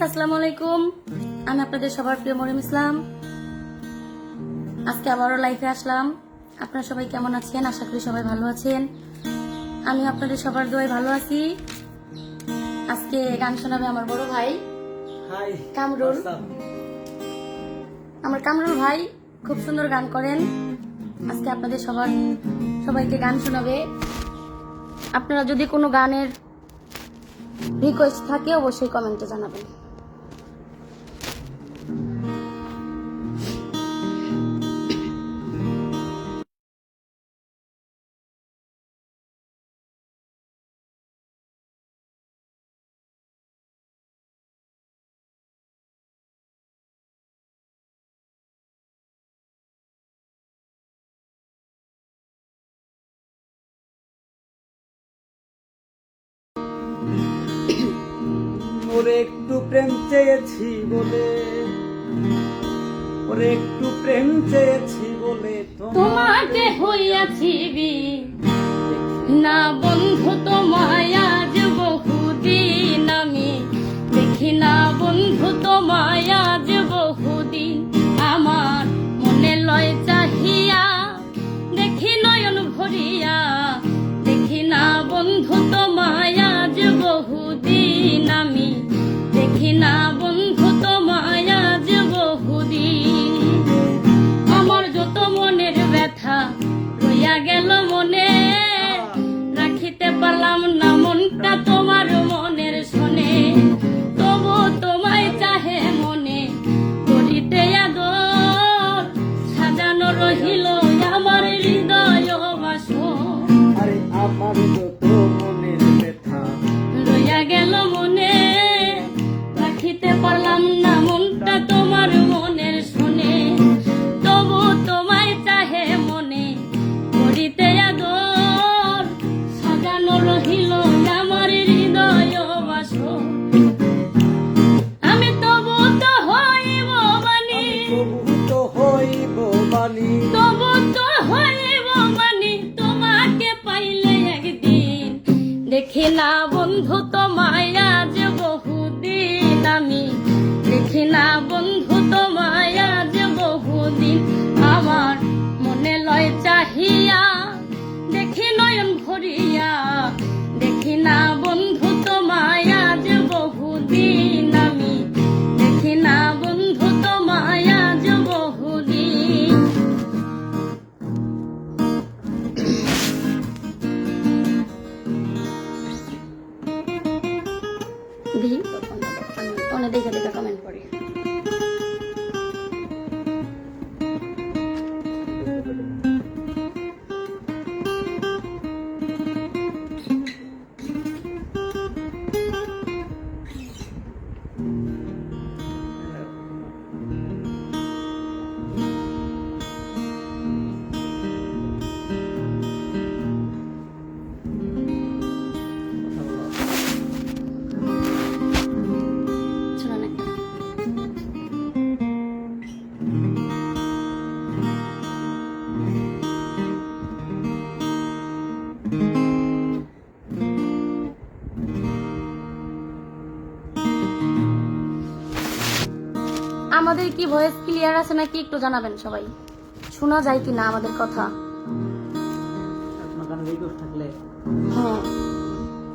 Guys আসসালামু আলাইকুম আমি আপনাদের সবার প্রিয় মরিম ইসলাম। আজকে আবারও লাইফে আসলাম। আপনারা সবাই কেমন আছেন? আশা করি সবাই ভালো আছেন। আমি আপনাদের সবার দোয়ায় ভালো আছি। আজকে গান শোনাবে আমার বড় ভাই কামরুল। আমার কামরুল ভাই খুব সুন্দর গান করেন। আজকে আপনাদের সবার সবাইকে গান শোনাবে। আপনারা যদি কোনো গানের রিকোয়েস্ট থাকে অবশ্যই কমেন্টে জানাবেন। প্রেম চেয়েছি বলে ওরে একটু প্রেম চেয়েছি বলে তোমাকে হইয়াছি না বন্ধু না বন্ধু তোমায় আজ বহুদিন। আমার যত মনের ব্যথা রইয়া গেল মনে আমাদের কি ভয়েস ক্লিয়ার আছে নাকি একটু জানাবেন সবাই? শোনা যায় কি না আমাদের কথা? হ্যাঁ।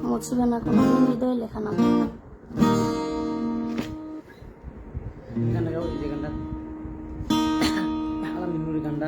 মুছিবে না কোনো হৃদয় লেখা না গানটা গাও যে গানটা। আলামিন নুরি গানটা।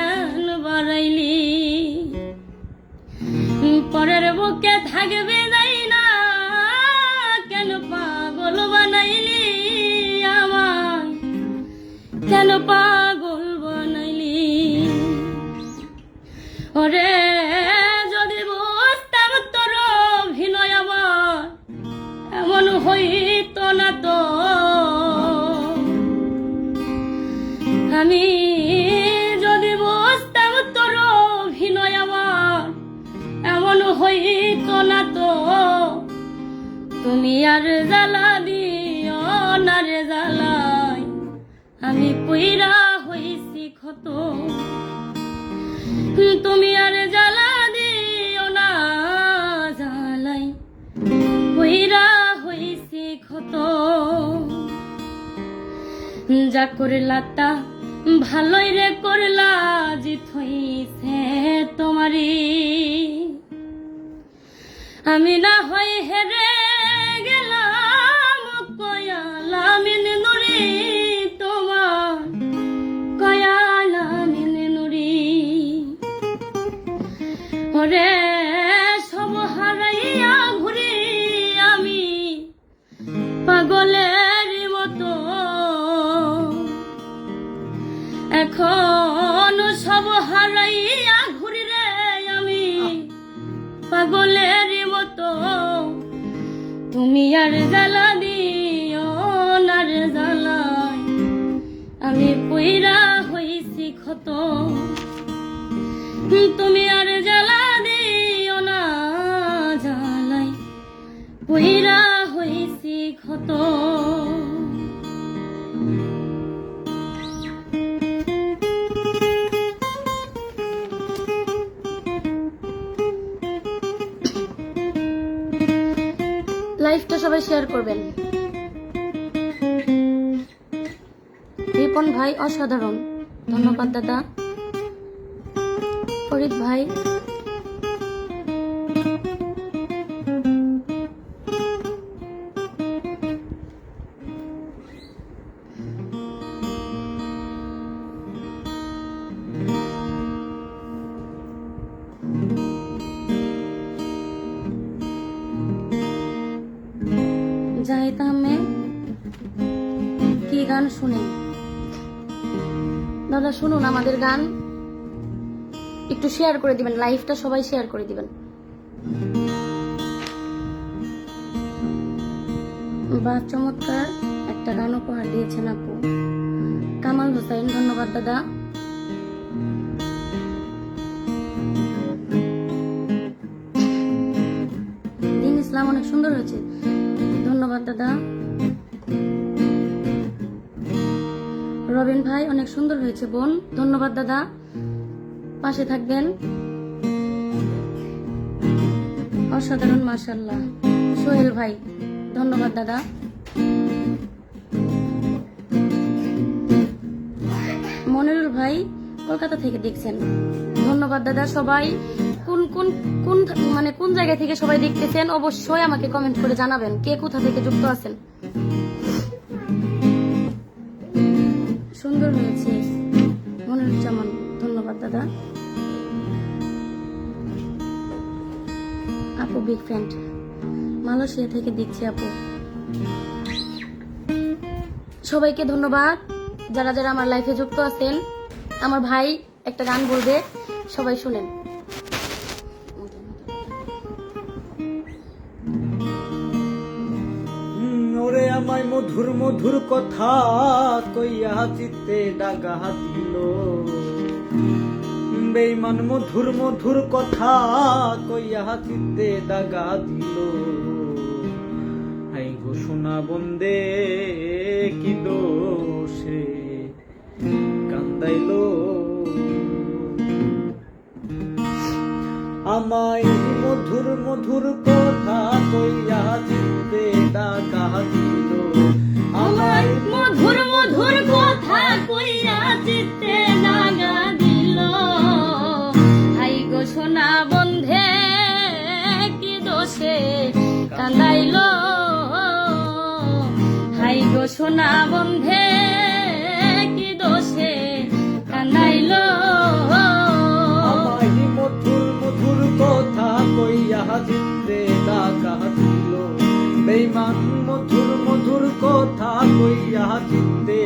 কেন বাড়াইলি। পরের বুকে থাকবে যাই না কেন পাগল বানাইলি আমায়? কেন পাগল আমি পুইরা হইছি ক্ষত। তুমি আর জ্বালা দিও না, জ্বালাই। পুইরা হইছি ক্ষত। যা করলা তা ভালোই রে করলা, জিত হইছে তোমারি আমি না হই হেরে গেলাম কয়ালামিন এখন সব হারাইয়া ঘুরি রে আমি পাগলের মতো। তুমি আর জ্বালা দিও না রে জ্বালাই আমি পইরা হইছি ক্ষত। তুমি আর জ্বালা দিও না জ্বালাই পইরা হইছি ক্ষত। সবাই শেয়ার করবেন। রিপন ভাই অসাধারণ। ধন্যবাদ দাদা। ফরিদ ভাই জাহিদ আহমেদ কি গান শুনে? দাদা, শুনুন আমাদের গান। একটু শেয়ার করে দিবেন লাইভটা সবাই শেয়ার করে দিবেন। বা চমৎকার একটা গান উপহার দিয়েছেন আপু। কামাল হোসেন, ধন্যবাদ দাদা। ইসলাম অনেক সুন্দর হয়েছে। দাদা। রবিন ভাই, অনেক সুন্দর হয়েছে বোন। ধন্যবাদ দাদা। পাশে থাকবেন। অসাধারণ মার্শাল্লাহ সোহেল ভাই, ধন্যবাদ দাদা। মনিরুল ভাই, কলকাতা থেকে দেখছেন। ধন্যবাদ দাদা সবাই। কোন কোন মানে কোন জায়গা থেকে সবাই দেখতেছেন, অবশ্যই আমাকে কমেন্ট করে জানাবেন, কে কোথা থেকে যুক্ত আছেন। সুন্দর হয়েছে। মনিরুজ্জামান, ধন্যবাদ, দাদা। আপু বিগ ফ্রেন্ড মালয়েশিয়া থেকে দেখছি আপু। সবাইকে ধন্যবাদ। যারা যারা আমার লাইফে যুক্ত আছেন, আমার ভাই একটা গান বলবে, সবাই শুনেন। আমায় মধুর মধুর কথা কইয়া চিত্তে ডাকা দিল বেইমান মধুর মধুর কথা কইয়া চিত্তে ডাগা দিল হাই গো শোনা বন্দে, কি দোষে কান্দাইলো। আমায় মধুর মধুর কথা কইয়া চিনতে ডাকা দিল। আমার মধুর মধুর কথা কইয়া চিনতে লাগা দিল। আই গো সোনা বন্ধে, কি দোষে কান্দাইল হাই গো সোনা বন্ধে সাহায্যে ডাকা ছিল। বেইমান মধুর মধুর কথা কইয়া চিত্তে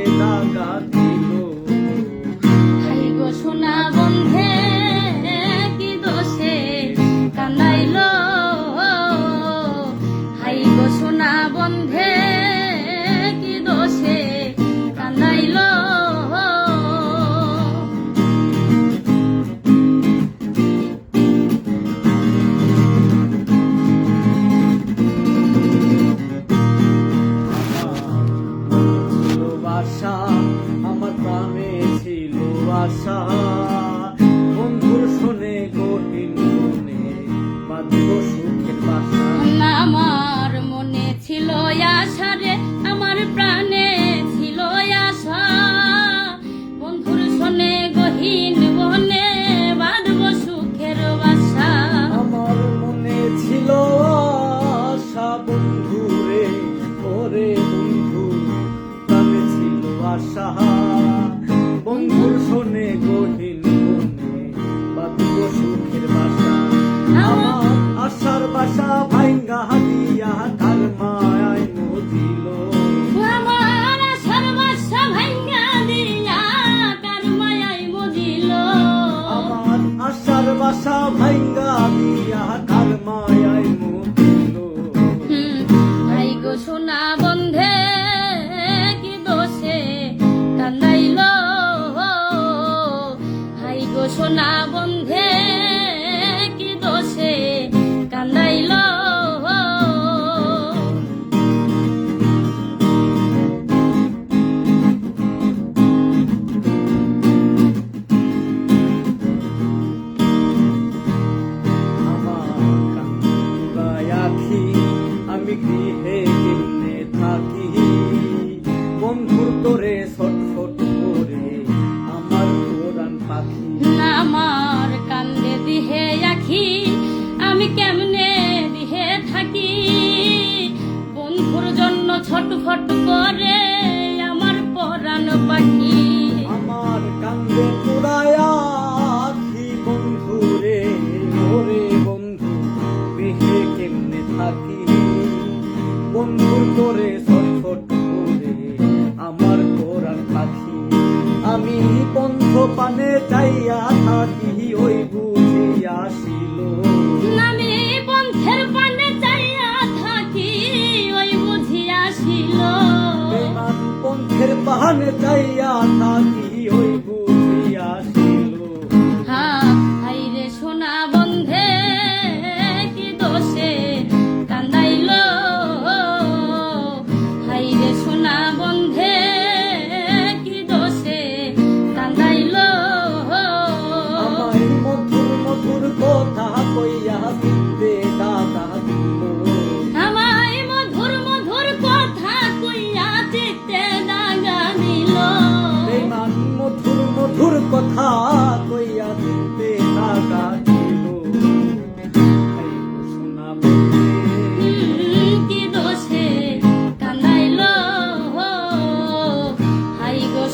planeta y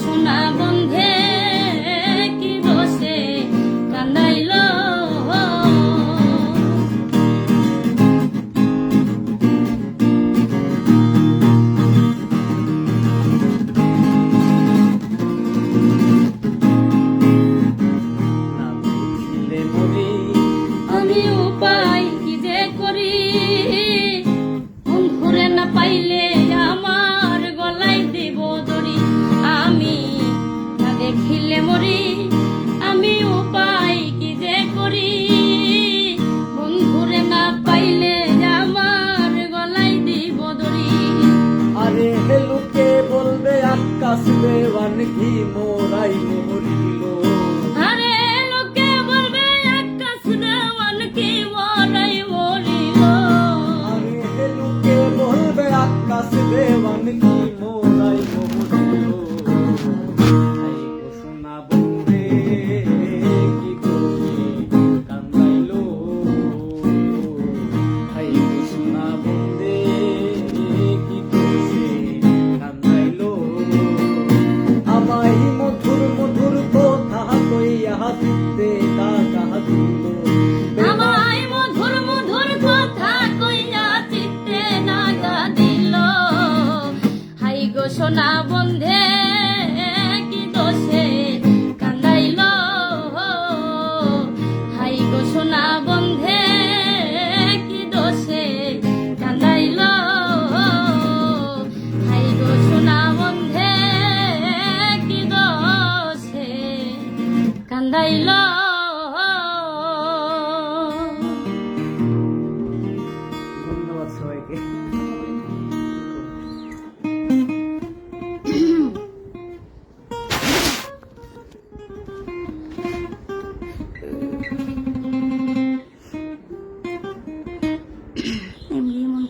শোনাবো। কান্দাইল।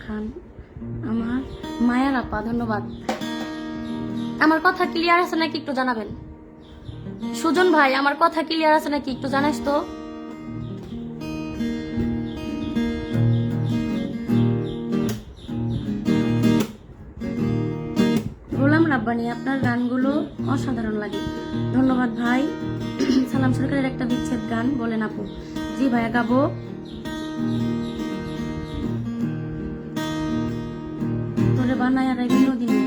খান। ধন্যবাদ। আমার কথা ক্লিয়ার আছে নাকি একটু জানাবেন? সুজন ভাই, আমার কথা ক্লিয়ার আছে নাকি? একটু জানাস তো। গোলাম রাব্বানি, আপনার গানগুলো অসাধারণ লাগে। ধন্যবাদ ভাই। সালাম সরকারের একটা বিচ্ছেদ গান, বলেন আপু। জি ভাইয়া, গাবো। তোরে বানায় আর বিনোদিনী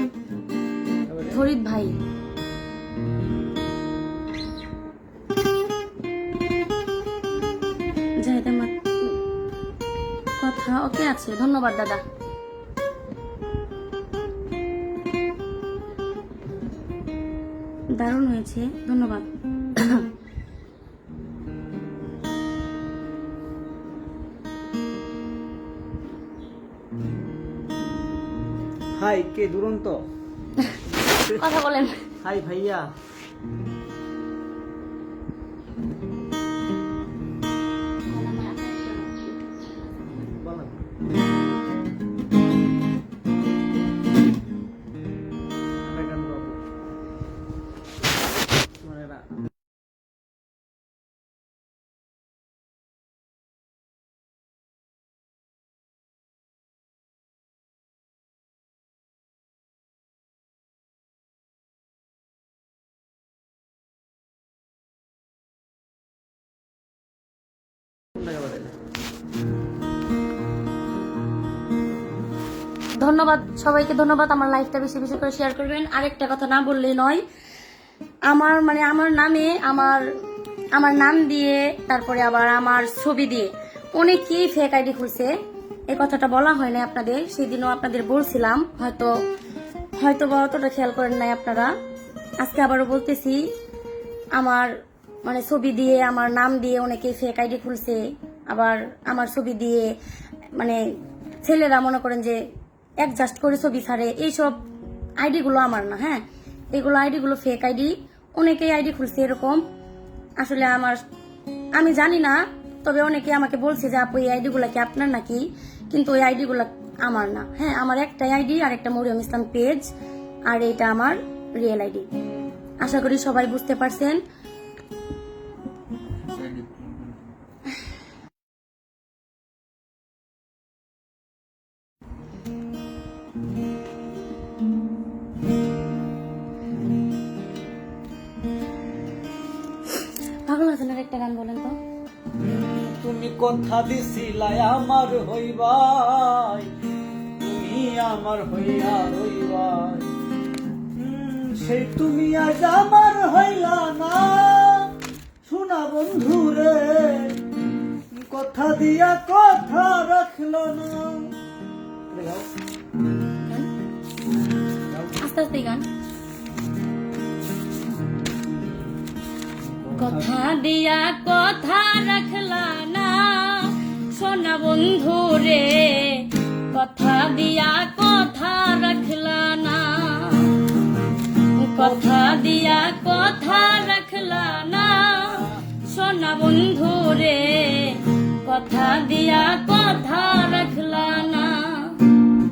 ফরিদ ভাই আছে। ধন্যবাদ দাদা। দারুণ হয়েছে। ধন্যবাদ। হাই কে দুরন্ত? কথা বলেন। হাই ভাইয়া। ধন্যবাদ, সবাইকে ধন্যবাদ। আমার লাইফটা বেশি বেশি করে শেয়ার করবেন। আরেকটা কথা না বললে নয়, আমার মানে আমার নামে, আমার আমার নাম দিয়ে, তারপরে আবার আমার ছবি দিয়ে অনেকেই ফেক আইডি খুলছে। এই কথাটা বলা হয় না আপনাদের, সেদিনও আপনাদের বলছিলাম, হয়তো হয়তো বা অতটা খেয়াল করেন নাই আপনারা। আজকে আবারও বলতেছি, আমার মানে ছবি দিয়ে, আমার নাম দিয়ে অনেকেই ফেক আইডি খুলছে। আবার আমার ছবি দিয়ে মানে ছেলেরা মনে করেন যে অ্যাডজাস্ট করে ছবি ছাড়ে এইসব আইডিগুলো আমার না হ্যাঁ? এগুলো আইডিগুলো ফেক আইডি। অনেকেই আইডি খুলছে এরকম। আসলে আমার, আমি জানি না, তবে অনেকে আমাকে বলছে যে, আপু, এই আইডিগুলো কি আপনার নাকি? কিন্তু ওই আইডিগুলো আমার না হ্যাঁ? আমার একটাই আইডি আর একটা মরিয়ম ইসলাম পেজ আর এটা আমার রিয়েল আইডি। আশা করি সবাই বুঝতে পারছেন। বলেন তো। তুমি কথা দিছিলাই আমার হইবাই তুমি আমার হইয়া রইবাই। সেই তুমি আজ আমার হইলা না। শোনা বন্ধু রে কথা দিয়া কথা রাখল না। আস্তে আস্তে গান। কথা দিয়া কথা রাখলা না। সোনা বন্ধু রে, কথা দিয়া কথা রাখলা না। কথা দিয়া কথা রাখলা না। সোনা বন্ধু রে, কথা দিয়া কথা রাখলা না।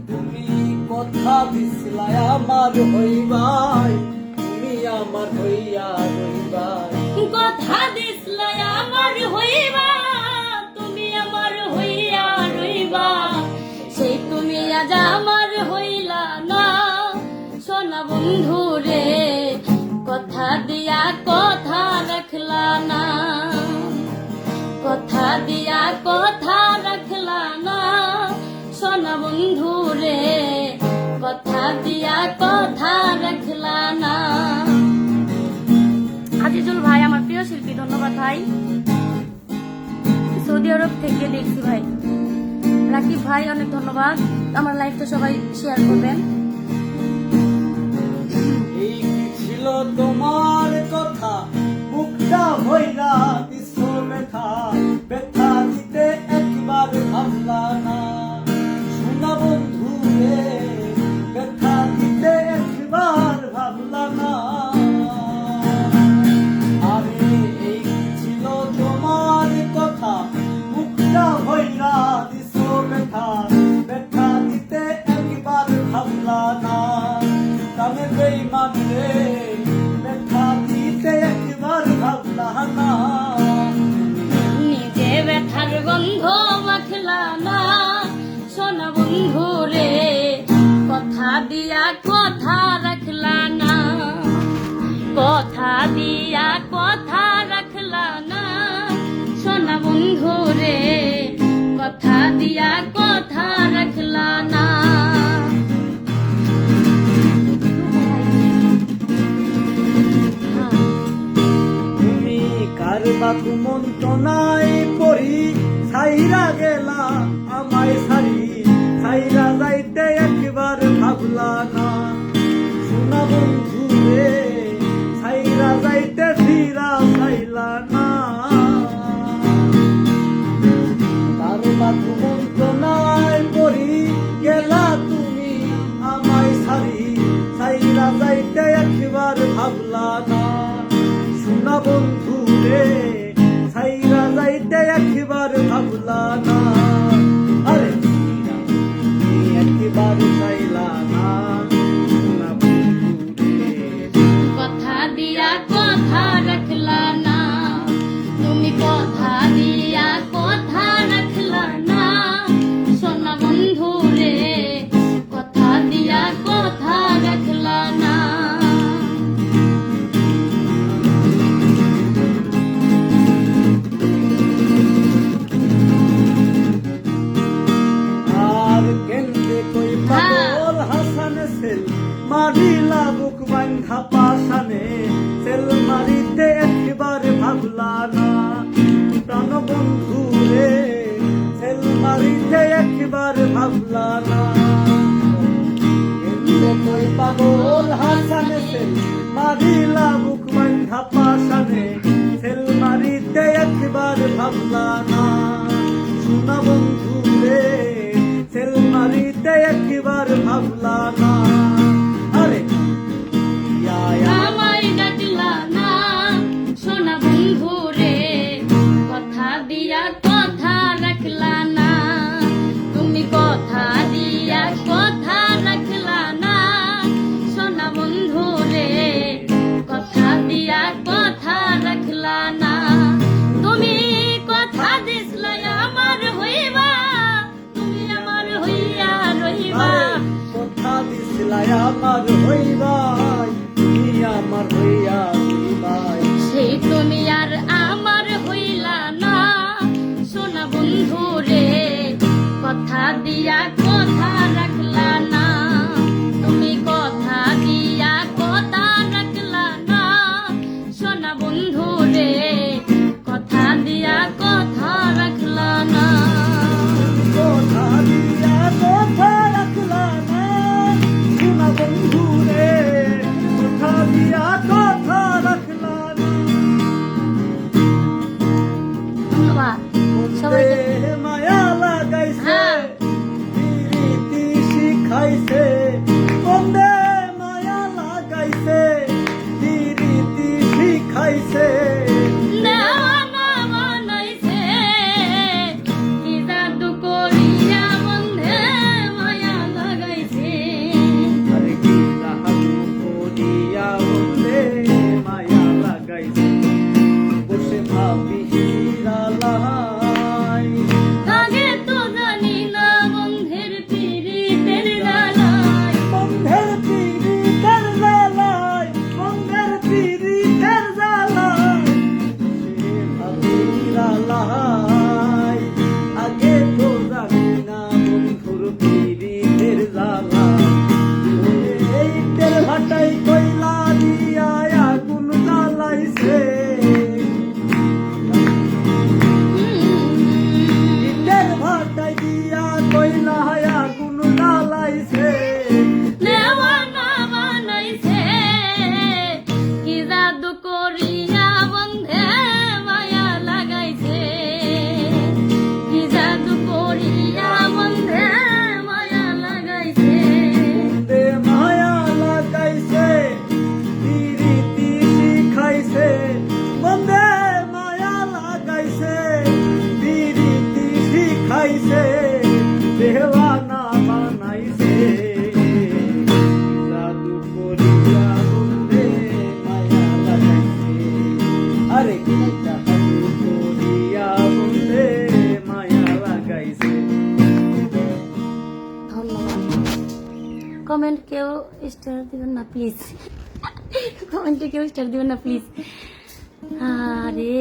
তুমি কথা দিছিলাই আমার হইবাই, তুমি আমার হইয়া রইবাই। কথা দিসলাই আমার হইবা। ভাই? সৌদি আরব থেকে দেখছি ভাই। রাকিব ভাই, অনেক ধন্যবাদ। আমার লাইফটা সবাই শেয়ার করবেন। ছিল তোমার কথা? মুখটা হইলা ব্যথা। ব্যথা কুমন্তনায় পড়ি সাইরা গেলা আমায় সারি সাইরা যাইতে একবার ভাবলা না। সোনা বন্ধু রে সাইরা যাইতে ফিরা সাইলা না। তার বা কুমন্তনায় পড়ি, গেলা তুমি আমায় সারি সাইরা যাইতে একবার ভাবলা না। সোনা বন্ধু রে বান্ধা পাশানে সেল মারিতে একবার ভাবলা না প্রাণ বন্ধু রে সেল মারিতে একবার ভাবলা না কই পাগল হাসানে সেল মারিলা বুক বান্ধা পাশানে সেল একবার ভাবলা না শোনা বন্ধু রে সেল মারিতে একবার ভাবলা না আমার হইবাই তুমি আমার হইয়া হইবাই সেই তুমি আর আমার হইলা না। সোনা বন্ধু রে কথা দিয়া কমেন্টে কেউ স্টার দেবেন না প্লিজ আরে।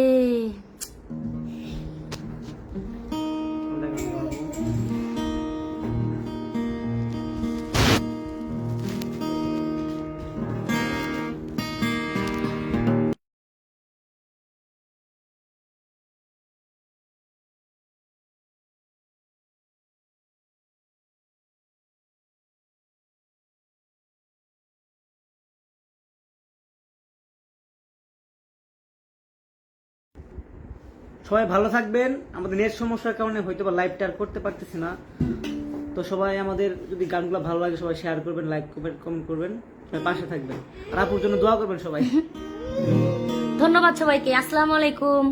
সবাই ভালো থাকবেন। আমাদের নেট সমস্যার কারণে হয়তো বা লাইভটা আর করতে পারতেছি না। তো সবাই আমাদের যদি গানগুলো ভালো লাগে, সবাই শেয়ার করবেন লাইক করবেন কমেন্ট করবেন। সবাই পাশে থাকবেন। আর আপুর জন্য দোয়া করবেন সবাই। ধন্যবাদ সবাইকে। আসসালামু আলাইকুম।